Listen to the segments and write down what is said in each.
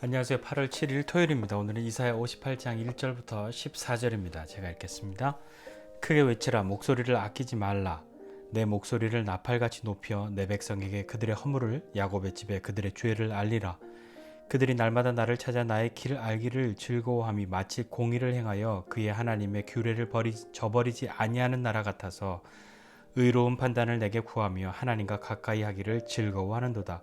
안녕하세요. 8월 7일 토요일입니다. 오늘은 이사야 58장 1절부터 14절입니다. 제가 읽겠습니다. 크게 외치라 목소리를 아끼지 말라 내 목소리를 나팔같이 높여 내 백성에게 그들의 허물을 야곱의 집에 그들의 죄를 알리라 그들이 날마다 나를 찾아 나의 길을 알기를 즐거워함이 마치 공의를 행하여 그의 하나님의 규례를 버리, 저버리지 아니하는 나라 같아서 의로운 판단을 내게 구하며 하나님과 가까이 하기를 즐거워하는도다.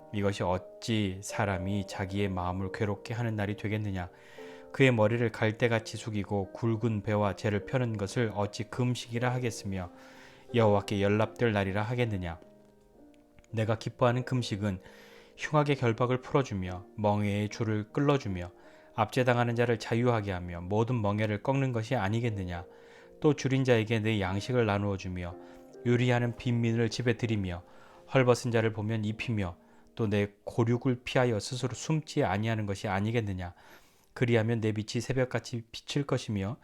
이것이 어찌 사람이 자기의 마음을 괴롭게 하는 날이 되겠느냐? 그의 머리를 갈대같이 숙이고 굵은 배와 재를 펴는 것을 어찌 금식이라 하겠으며 여호와께 연락될 날이라 하겠느냐? 내가 기뻐하는 금식은 흉악의 결박을 풀어주며 멍에의 줄을 끌어주며 압제당하는 자를 자유하게 하며 모든 멍에를 꺾는 것이 아니겠느냐? 또 줄인 자에게 내 양식을 나누어 주며 요리하는 빈민을 집에 들이며 헐벗은 자를 보면 입히며 또 내 고륙을 피하여 스스로 숨지 아니하는 것이 아니겠느냐? 그리하면 내 빛이 새벽같이 비칠 것이며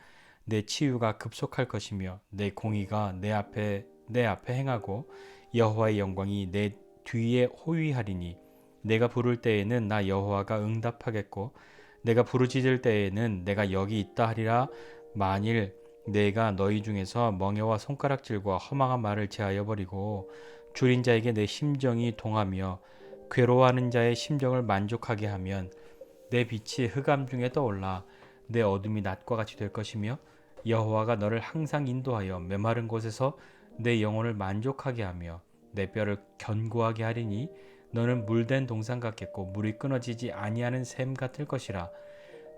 내 치유가 급속할 것이며 내 공의가 내 앞에 내 앞에 행하고 여호와의 영광이 내 뒤에 호위하리니 내가 부를 때에는 나 여호와가 응답하겠고 내가 부르짖을 때에는 내가 여기 있다 하리라. 만일 내가 너희 중에서 멍에와 손가락질과 허망한 말을 제하여 버리고 줄인 자에게 내 심정이 동하며 괴로워하는 자의 심정을 만족하게 하면 내 빛이 흑암 중에 떠올라 내 어둠이 낮과 같이 될 것이며 여호와가 너를 항상 인도하여 메마른 곳에서 내 영혼을 만족하게 하며 내 뼈를 견고하게 하리니 너는 물된 동산 같겠고 물이 끊어지지 아니하는 샘 같을 것이라.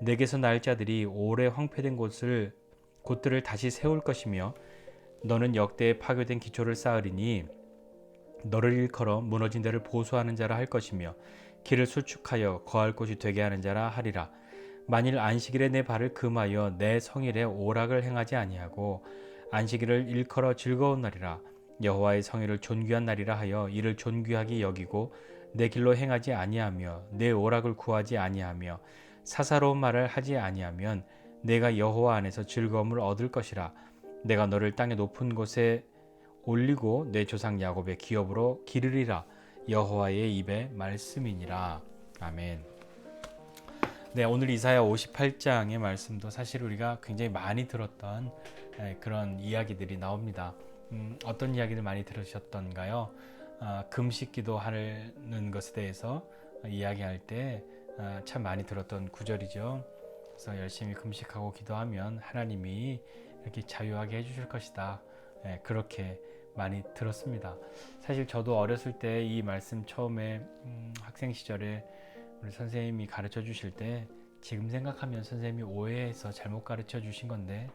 내게서 날 자들이 오래 황폐된 곳을 곳들을 다시 세울 것이며 너는 역대에 파괴된 기초를 쌓으리니 너를 일컬어 무너진 데를 보수하는 자라 할 것이며 길을 수축하여 거할 곳이 되게 하는 자라 하리라. 만일 안식일에 내 발을 금하여 내 성일에 오락을 행하지 아니하고 안식일을 일컬어 즐거운 날이라 여호와의 성일을 존귀한 날이라 하여 이를 존귀하게 여기고 내 길로 행하지 아니하며 내 오락을 구하지 아니하며 사사로운 말을 하지 아니하면 내가 여호와 안에서 즐거움을 얻을 것이라. 내가 너를 땅의 높은 곳에 올리고 내 조상 야곱의 기업으로 기르리라 여호와의 입의 말씀이니라 아멘. 네, 오늘 이사야 58장의 말씀도 사실 우리가 굉장히 많이 들었던 예, 그런 이야기들이 나옵니다. 음, 어떤 이야기를 많이 들으셨던가요? 아, 금식 기도 하는 것에 대해서 이야기할 때참 아, 많이 들었던 구절이죠. 그래서 열심히 금식하고 기도하면 하나님이 이렇게 자유하게 해주실 것이다. 예, 그렇게 많이 들었습니다. 사실 저도 어렸을 때 이 말씀 처음에 음, 학생 시절에 우리 선생님이 가르쳐 주실 때 지금 생각하면 선생님이 오해해서 잘못 가르쳐 주신 건데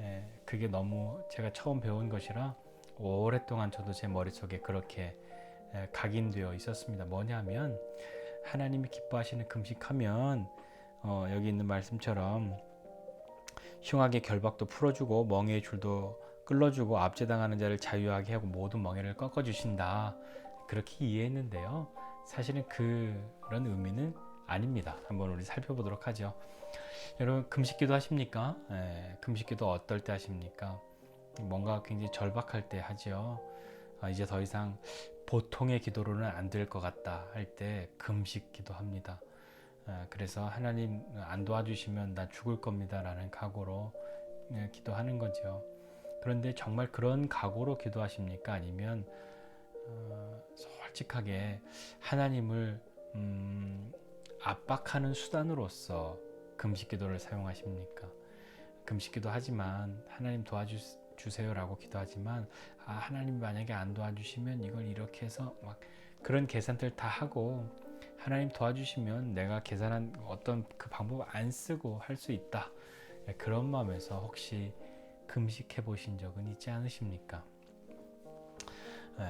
예, 그게 너무 제가 처음 배운 것이라 오랫동안 저도 제 머릿속에 그렇게 예, 각인되어 있었습니다. 뭐냐면 하나님이 기뻐하시는 금식하면 어, 여기 있는 말씀처럼 흉악의 결박도 풀어주고 멍에의 줄도 끌어주고 압제당하는 자를 자유하게 하고 모든 멍에를 꺾어주신다. 그렇게 이해했는데요. 사실은 그런 의미는 아닙니다. 한번 우리 살펴보도록 하죠. 여러분 금식기도 하십니까? 예, 금식기도 어떨 때 하십니까? 뭔가 굉장히 절박할 때 하죠. 아, 이제 더 이상 보통의 기도로는 안 될 것 같다 할 때 금식기도 합니다. 아, 그래서 하나님 안 도와주시면 나 죽을 겁니다라는 각오로 예, 기도하는 거죠. 그런데 정말 그런 각오로 기도하십니까? 아니면 어, 솔직하게 하나님을 음, 압박하는 수단으로서 금식 기도를 사용하십니까? 금식 기도 하지만 하나님 도와주세요라고 기도하지만 아 하나님 만약에 안 도와주시면 이걸 이렇게 해서 막 그런 계산들 다 하고 하나님 도와주시면 내가 계산한 어떤 그 방법 안 쓰고 할 수 있다 그런 마음에서 혹시 금식해 보신 적은 있지 않으십니까? 에,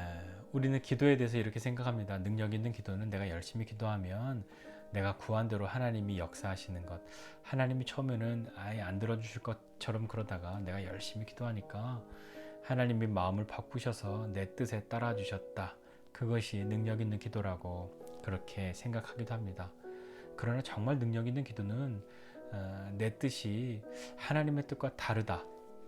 우리는 기도에 대해서 이렇게 생각합니다. 능력 있는 기도는 내가 열심히 기도하면 내가 구한 대로 하나님이 역사하시는 것. 하나님이 처음에는 아예 안 들어주실 것처럼 그러다가 내가 열심히 기도하니까 하나님이 마음을 바꾸셔서 내 뜻에 따라 주셨다. 그것이 능력 있는 기도라고 그렇게 생각하기도 합니다. 그러나 정말 능력 있는 기도는 어, 내 뜻이 하나님의 뜻과 다르다.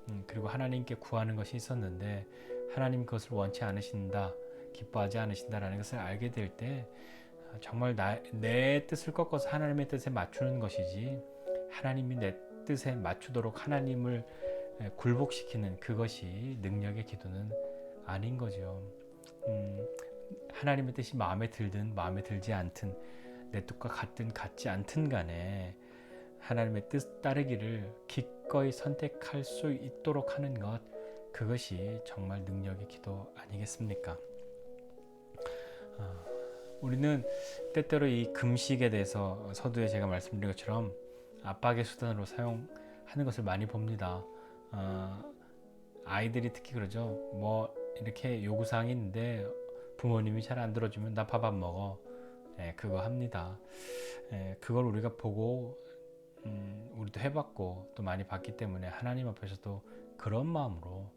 음, 그리고 하나님께 구하는 것이 있었는데 하나님 그것을 원치 않으신다. 기뻐하지 않으신다라는 것을 알게 될 때 정말 나, 내 뜻을 꺾어서 하나님의 뜻에 맞추는 것이지 하나님이 내 뜻에 맞추도록 하나님을 에, 굴복시키는 그것이 능력의 기도는 아닌 거죠. 음, 하나님의 뜻이 마음에 들든 마음에 들지 않든 내 뜻과 같든 같지 않든 간에 하나님의 뜻 따르기를 기 꺼이 선택할 수 있도록 하는 것 그것이 정말 능력의 기도 아니겠습니까? 어, 우리는 때때로 이 금식에 대해서 서두에 제가 말씀드린 것처럼 압박의 수단으로 사용하는 것을 많이 봅니다. 어, 아이들이 특히 그러죠. 뭐 이렇게 요구사항이 있는데 부모님이 잘 안 들어주면 나 밥 안 먹어. 예, 그거 합니다. 예, 그걸 우리가 보고 음, 우리도 해봤고 또 많이 봤기 때문에 하나님 앞에서도 그런 마음으로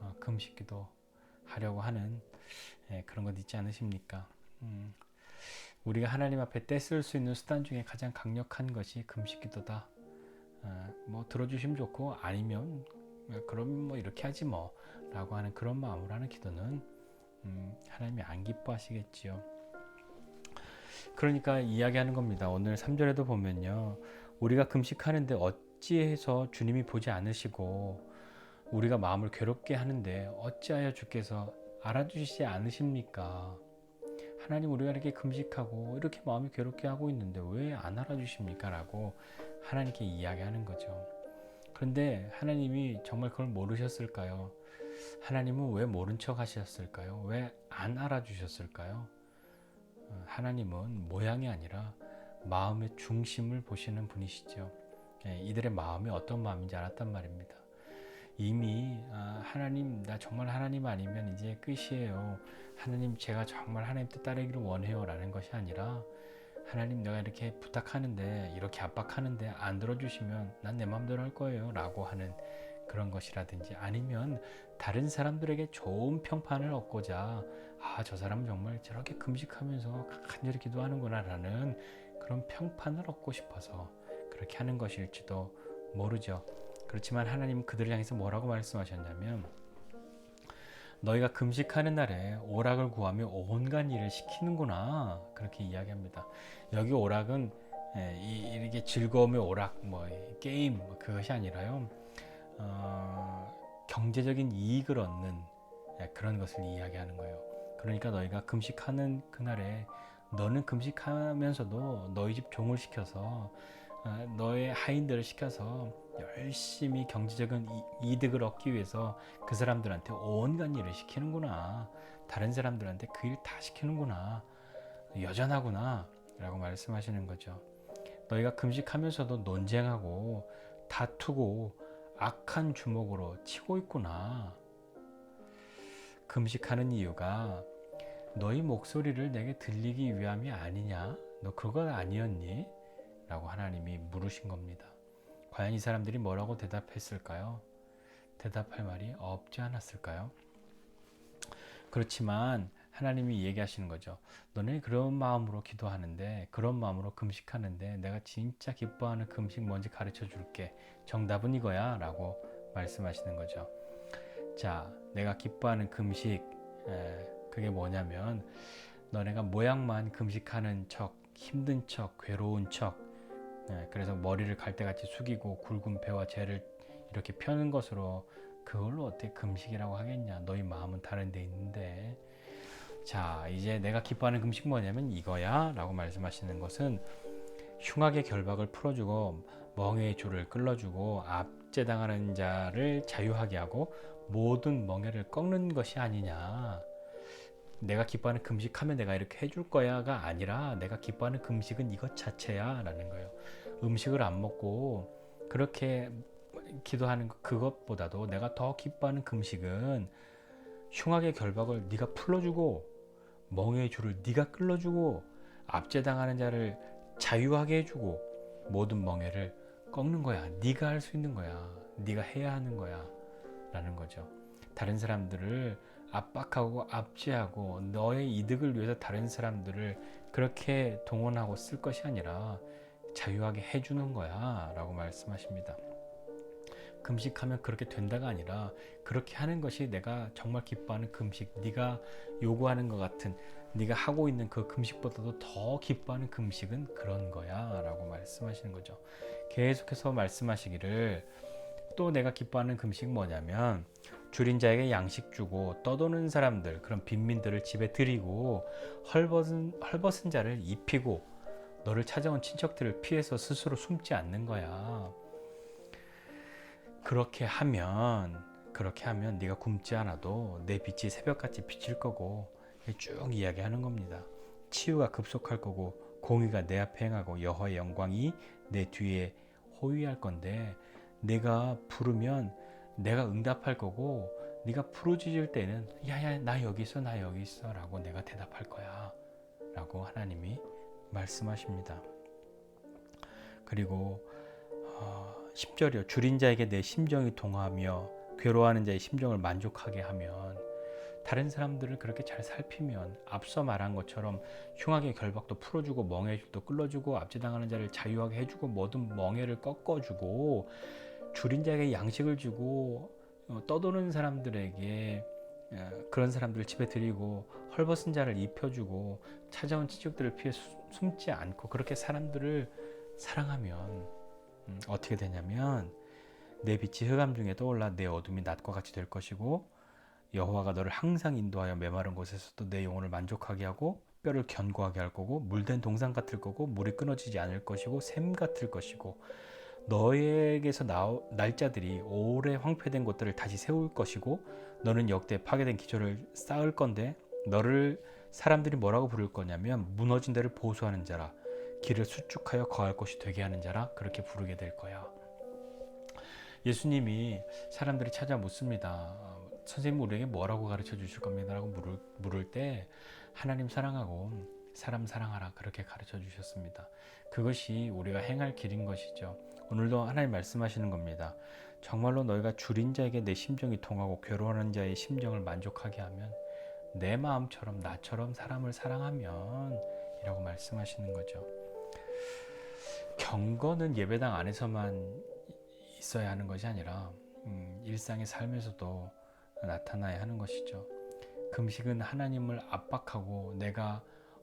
어, 금식기도 하려고 하는 예, 그런 것 있지 않으십니까? 음, 우리가 하나님 앞에 떼쓸 수 있는 수단 중에 가장 강력한 것이 금식기도다. 어, 뭐 들어주시면 좋고 아니면 그럼 뭐 이렇게 하지 뭐라고 하는 그런 마음으로 하는 기도는 음, 하나님이 안 기뻐하시겠지요. 그러니까 이야기하는 겁니다. 오늘 3절에도 보면요. 우리가 금식하는데 어찌해서 주님이 보지 않으시고 우리가 마음을 괴롭게 하는데 어찌하여 주께서 알아주시지 않으십니까? 하나님 우리가 이렇게 금식하고 이렇게 마음이 괴롭게 하고 있는데 왜 안 알아주십니까? 라고 하나님께 이야기하는 거죠. 그런데 하나님이 정말 그걸 모르셨을까요? 하나님은 왜 모른 척 하셨을까요? 왜 안 알아주셨을까요? 어, 하나님은 모양이 아니라 마음의 중심을 보시는 분이시죠. 예, 이들의 마음이 어떤 마음인지 알았단 말입니다. 이미 아, 하나님 나 정말 하나님 아니면 이제 끝이에요. 하나님 제가 정말 하나님 뜻 따르기를 원해요라는 것이 아니라 하나님 내가 이렇게 부탁하는데 이렇게 압박하는데 안 들어주시면 난 내 마음대로 할 거예요라고 하는 그런 것이라든지 아니면 다른 사람들에게 좋은 평판을 얻고자 아 저 사람은 정말 저렇게 금식하면서 간절히 기도하는구나라는 그런 평판을 얻고 싶어서 그렇게 하는 것일지도 모르죠. 그렇지만 하나님 그들을 향해서 뭐라고 말씀하셨냐면 너희가 금식하는 날에 오락을 구하며 온갖 일을 시키는구나 그렇게 이야기합니다. 여기 오락은 예, 이렇게 즐거움의 오락, 뭐 게임 뭐 그것이 아니라요. 어, 경제적인 이익을 얻는 예, 그런 것을 이야기하는 거예요. 그러니까 너희가 금식하는 그날에 너는 금식하면서도 너희 집 종을 시켜서 어, 너의 하인들을 시켜서 열심히 경제적인 이득을 얻기 위해서 그 사람들한테 온갖 일을 시키는구나. 다른 사람들한테 그 일 다 시키는구나. 여전하구나. 라고 말씀하시는 거죠. 너희가 금식하면서도 논쟁하고 다투고 악한 주먹으로 치고 있구나. 금식하는 이유가 너희 목소리를 내게 들리기 위함이 아니냐? 너 그거 아니었니? 라고 하나님이 물으신 겁니다. 과연 이 사람들이 뭐라고 대답했을까요? 대답할 말이 없지 않았을까요? 그렇지만 하나님이 얘기하시는 거죠. 너네 그런 마음으로 기도하는데, 그런 마음으로 금식하는데, 내가 진짜 기뻐하는 금식 뭔지 가르쳐 줄게. 정답은 이거야. 라고 말씀하시는 거죠. 자, 내가 기뻐하는 금식, 에, 그게 뭐냐면, 너네가 모양만 금식하는 척, 힘든 척, 괴로운 척, 에, 그래서 머리를 갈대같이 숙이고 굵은 배와 재를 이렇게 펴는 것으로 그걸로 어떻게 금식이라고 하겠냐? 너희 마음은 다른 데 있는데. 자, 이제 내가 기뻐하는 금식 뭐냐면 이거야 라고 말씀하시는 것은 흉악의 결박을 풀어주고 멍해의 줄을 끌어주고 압제당하는 자를 자유하게 하고 모든 멍해를 꺾는 것이 아니냐. 내가 기뻐하는 금식하면 내가 이렇게 해줄 거야가 아니라 내가 기뻐하는 금식은 이것 자체야 라는 거예요. 음식을 안 먹고 그렇게 기도하는 그것보다도 내가 더 기뻐하는 금식은 흉악의 결박을 네가 풀어주고 멍해의 줄을 네가 끌어주고 압제당하는 자를 자유하게 해주고 모든 멍해를 꺾는 거야. 네가 할 수 있는 거야. 네가 해야 하는 거야. 라는 거죠. 다른 사람들을 압박하고 압제하고 너의 이득을 위해서 다른 사람들을 그렇게 동원하고 쓸 것이 아니라 자유하게 해주는 거야 라고 말씀하십니다. 금식하면 그렇게 된다가 아니라 그렇게 하는 것이 내가 정말 기뻐하는 금식 네가 요구하는 것 같은 네가 하고 있는 그 금식보다도 더 기뻐하는 금식은 그런 거야 라고 말씀하시는 거죠 계속해서 말씀하시기를 또 내가 기뻐하는 금식 뭐냐면 줄인 자에게 양식 주고 떠도는 사람들 그런 빈민들을 집에 들이고 헐벗은 헐벗은 자를 입히고 너를 찾아온 친척들을 피해서 스스로 숨지 않는 거야. 그렇게 하면 그렇게 하면 네가 굶지 않아도 내 빛이 새벽같이 비칠 거고 쭉 이야기하는 겁니다. 치유가 급속할 거고 공의가 내 앞에 행하고 여호와의 영광이 내 뒤에 호위할 건데 내가 부르면 내가 응답할 거고 네가 부르짖을 때는 야야 나 여기 있어 나 여기 있어 라고 내가 대답할 거야 라고 하나님이 말씀하십니다. 그리고 어, 10절이요. 줄인 자에게 내 심정이 동하며 괴로워하는 자의 심정을 만족하게 하면 다른 사람들을 그렇게 잘 살피면 앞서 말한 것처럼 흉악의 결박도 풀어주고 줄도 끌어주고 압제당하는 자를 자유하게 해주고 모든 멍해를 꺾어주고 줄인 자에게 양식을 주고 어, 떠도는 사람들에게 어, 그런 사람들을 집에 들이고 헐벗은 자를 입혀주고 찾아온 친척들을 피해 숨지 않고 그렇게 사람들을 사랑하면 음, 어떻게 되냐면 내 빛이 흑암 중에 떠올라 내 어둠이 낮과 같이 될 것이고 여호와가 너를 항상 인도하여 메마른 곳에서도 내 영혼을 만족하게 하고 뼈를 견고하게 할 거고 물된 동상 같을 거고 물이 끊어지지 않을 것이고 샘 같을 것이고 너에게서 나오, 날짜들이 오래 황폐된 곳들을 다시 세울 것이고 너는 역대 파괴된 기초를 쌓을 건데 너를 사람들이 뭐라고 부를 거냐면 무너진 데를 보수하는 자라 길을 수축하여 거할 곳이 되게 하는 자라 그렇게 부르게 될 거야. 예수님이 사람들이 찾아 묻습니다. 선생님 우리에게 뭐라고 가르쳐 주실 겁니다라고 물을, 물을 때 하나님 사랑하고 사람 사랑하라 그렇게 가르쳐 주셨습니다. 그것이 우리가 행할 길인 것이죠. 오늘도 하나님 말씀하시는 겁니다. 정말로 너희가 줄인 자에게 내 심정이 통하고 괴로워하는 자의 심정을 만족하게 하면 내 마음처럼 나처럼 사람을 사랑하면 이라고 말씀하시는 거죠. 경건은 예배당 안에서만 있어야 하는 것이 아니라 음, 일상의 삶에서도 나타나야 하는 것이죠. 금식은 하나님을 압박하고 내가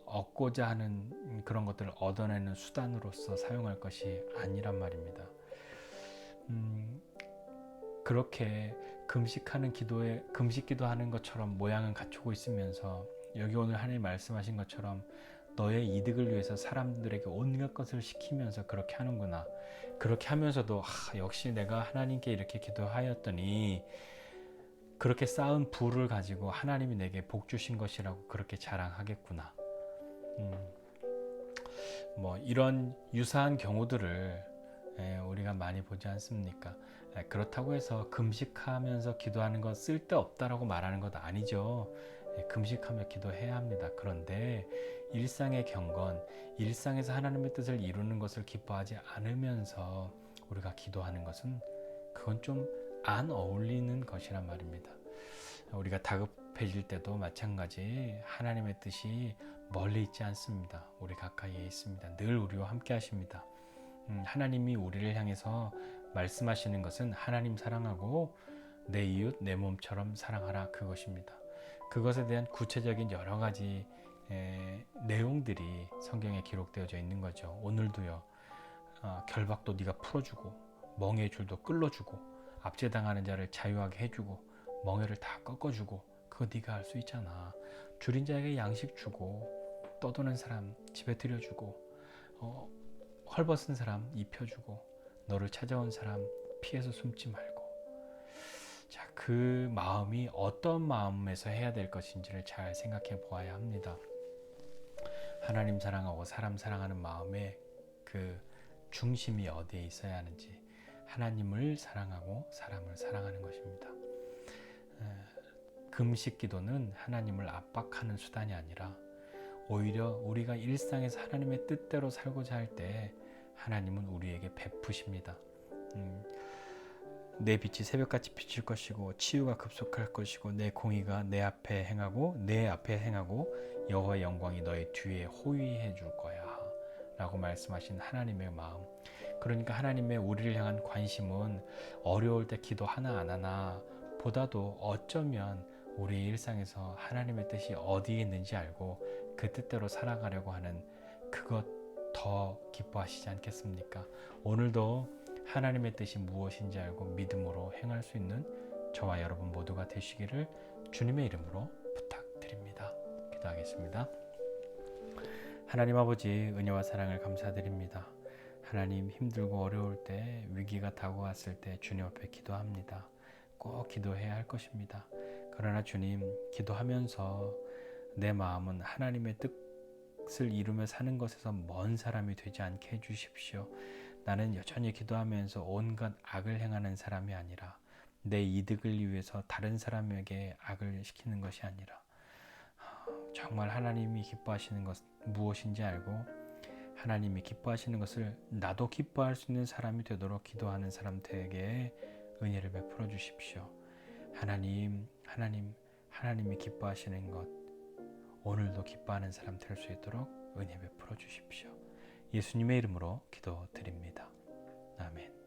얻고자 하는 그런 것들을 얻어내는 수단으로서 사용할 것이 아니란 말입니다. 음, 그렇게 금식하는 기도에 금식 기도하는 것처럼 모양은 갖추고 있으면서 여기 오늘 하나님 말씀하신 것처럼 너의 이득을 위해서 사람들에게 온갖 것을 시키면서 그렇게 하는구나. 그렇게 하면서도 아, 역시 내가 하나님께 이렇게 기도하였더니 그렇게 쌓은 부를 가지고 하나님이 내게 복 주신 것이라고 그렇게 자랑하겠구나. 음, 뭐 이런 유사한 경우들을 예, 우리가 많이 보지 않습니까? 예, 그렇다고 해서 금식하면서 기도하는 것 쓸데없다라고 말하는 것 아니죠. 예, 금식하며 기도해야 합니다. 그런데 일상의 경건, 일상에서 하나님의 뜻을 이루는 것을 기뻐하지 않으면서 우리가 기도하는 것은 그건 좀 안 어울리는 것이란 말입니다. 우리가 다급해질 때도 마찬가지 하나님의 뜻이 멀리 있지 않습니다. 우리 가까이에 있습니다. 늘 우리와 함께 하십니다. 음, 하나님이 우리를 향해서 말씀하시는 것은 하나님 사랑하고 내 이웃 내 몸처럼 사랑하라 그것입니다. 그것에 대한 구체적인 여러 가지 에, 내용들이 성경에 기록되어져 있는 거죠. 오늘도요. 어, 결박도 네가 풀어주고 멍의 줄도 끌어주고 압제당하는 자를 자유하게 해주고 멍에를 다 꺾어주고 그거 네가 할 수 있잖아. 줄인 자에게 양식 주고 떠도는 사람 집에 들여주고 어, 헐벗은 사람 입혀주고 너를 찾아온 사람 피해서 숨지 말고 자, 그 마음이 어떤 마음에서 해야 될 것인지를 잘 생각해 보아야 합니다. 하나님 사랑하고 사람 사랑하는 마음의 그 중심이 어디에 있어야 하는지 하나님을 사랑하고 사람을 사랑하는 것입니다. 금식 기도는 하나님을 압박하는 수단이 아니라 오히려 우리가 일상에서 하나님의 뜻대로 살고자 할 때 하나님은 우리에게 베푸십니다. 음, 내 빛이 새벽같이 비칠 것이고 치유가 급속할 것이고 내 공의가 내 앞에 행하고 내 앞에 행하고 여호와의 영광이 너의 뒤에 호위해 줄 거야. 라고 말씀하신 하나님의 마음. 그러니까 하나님의 우리를 향한 관심은 어려울 때 기도 하나 안 하나 보다도 어쩌면 우리 일상에서 하나님의 뜻이 어디에 있는지 알고 그 뜻대로 살아가려고 하는 그것 더 기뻐하시지 않겠습니까? 오늘도 하나님의 뜻이 무엇인지 알고 믿음으로 행할 수 있는 저와 여러분 모두가 되시기를 주님의 이름으로 부탁드립니다. 기도하겠습니다. 하나님 아버지 은혜와 사랑을 감사드립니다. 하나님 힘들고 어려울 때 위기가 다가왔을 때 주님 앞에 기도합니다. 꼭 기도해야 할 것입니다. 그러나 주님 기도하면서 내 마음은 하나님의 뜻을 이루며 사는 것에서 먼 사람이 되지 않게 해 주십시오. 나는 여전히 기도하면서 온갖 악을 행하는 사람이 아니라 내 이득을 위해서 다른 사람에게 악을 시키는 것이 아니라 정말 하나님이 기뻐하시는 것 무엇인지 알고 하나님이 기뻐하시는 것을 나도 기뻐할 수 있는 사람이 되도록 기도하는 사람들에게 은혜를 베풀어 주십시오. 하나님, 하나님, 하나님이 기뻐하시는 것 오늘도 기뻐하는 사람 될 수 있도록 은혜 베풀어 주십시오. 예수님의 이름으로 기도드립니다. 아멘.